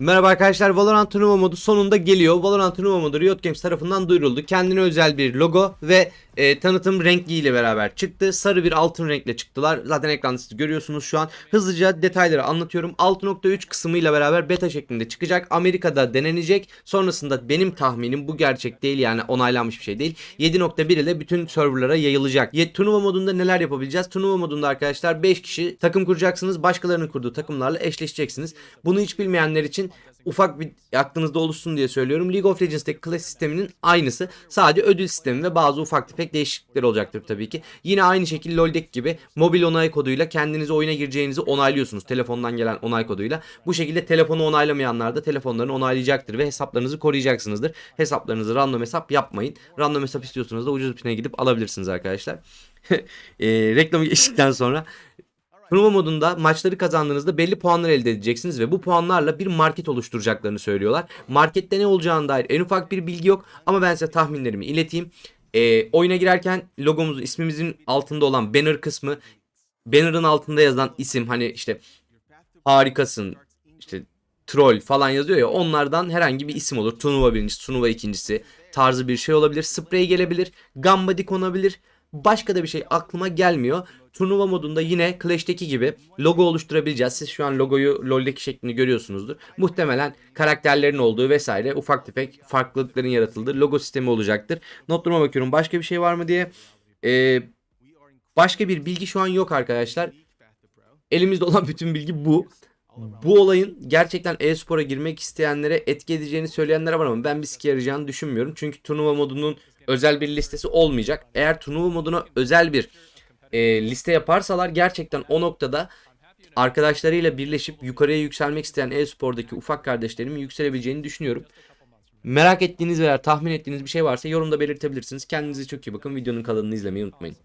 Merhaba arkadaşlar Valorant turnuva modu sonunda geliyor. Valorant turnuva modu Riot Games tarafından duyuruldu. Kendine özel bir logo ve e, tanıtım rengiyle beraber çıktı. Sarı bir altın renkle çıktılar. Zaten ekranda siz görüyorsunuz şu an. Hızlıca detayları anlatıyorum. 6.3 kısmıyla beraber beta şeklinde çıkacak. Amerika'da denenecek. Sonrasında benim tahminim bu gerçek değil yani onaylanmış bir şey değil. 7.1 ile bütün serverlara yayılacak. Ye, turnuva modunda neler yapabileceğiz? Turnuva modunda arkadaşlar 5 kişi takım kuracaksınız. Başkalarının kurduğu takımlarla eşleşeceksiniz. Bunu hiç bilmeyenler için ufak bir aklınızda oluşsun diye söylüyorum. League of Legends'teki class sisteminin aynısı. Sadece ödül sistemi ve bazı ufak tefek değişiklikler olacaktır tabii ki. Yine aynı şekilde LoL'deki gibi mobil onay koduyla kendinizi oyuna gireceğinizi onaylıyorsunuz. Telefondan gelen onay koduyla. Bu şekilde telefonu onaylamayanlar da telefonlarını onaylayacaktır ve hesaplarınızı koruyacaksınızdır. Hesaplarınızı random hesap yapmayın. Random hesap istiyorsanız da ucuz pitine gidip alabilirsiniz arkadaşlar. e, reklamı geçtikten sonra Turnuva modunda maçları kazandığınızda belli puanlar elde edeceksiniz ve bu puanlarla bir market oluşturacaklarını söylüyorlar. Markette ne olacağına dair en ufak bir bilgi yok ama ben size tahminlerimi ileteyim. Ee, oyuna girerken logomuzun ismimizin altında olan banner kısmı banner'ın altında yazan isim hani işte harikasın işte troll falan yazıyor ya onlardan herhangi bir isim olur. Turnuva birincisi, turnuva ikincisi tarzı bir şey olabilir. Sprey gelebilir, gambadi konabilir. Başka da bir şey aklıma gelmiyor. Turnuva modunda yine Clash'teki gibi logo oluşturabileceğiz. Siz şu an logoyu LoL'deki şeklini görüyorsunuzdur. Muhtemelen karakterlerin olduğu vesaire ufak tefek farklılıkların yaratıldığı logo sistemi olacaktır. Notlarıma bakıyorum başka bir şey var mı diye. Ee, başka bir bilgi şu an yok arkadaşlar. Elimizde olan bütün bilgi bu. Bu olayın gerçekten e-spora girmek isteyenlere etki edeceğini söyleyenler var ama ben bir sike yarayacağını düşünmüyorum. Çünkü turnuva modunun özel bir listesi olmayacak. Eğer turnuva moduna özel bir e, liste yaparsalar gerçekten o noktada arkadaşlarıyla birleşip yukarıya yükselmek isteyen e-spordaki ufak kardeşlerimin yükselebileceğini düşünüyorum. Merak ettiğiniz veya tahmin ettiğiniz bir şey varsa yorumda belirtebilirsiniz. Kendinize çok iyi bakın. Videonun kalanını izlemeyi unutmayın.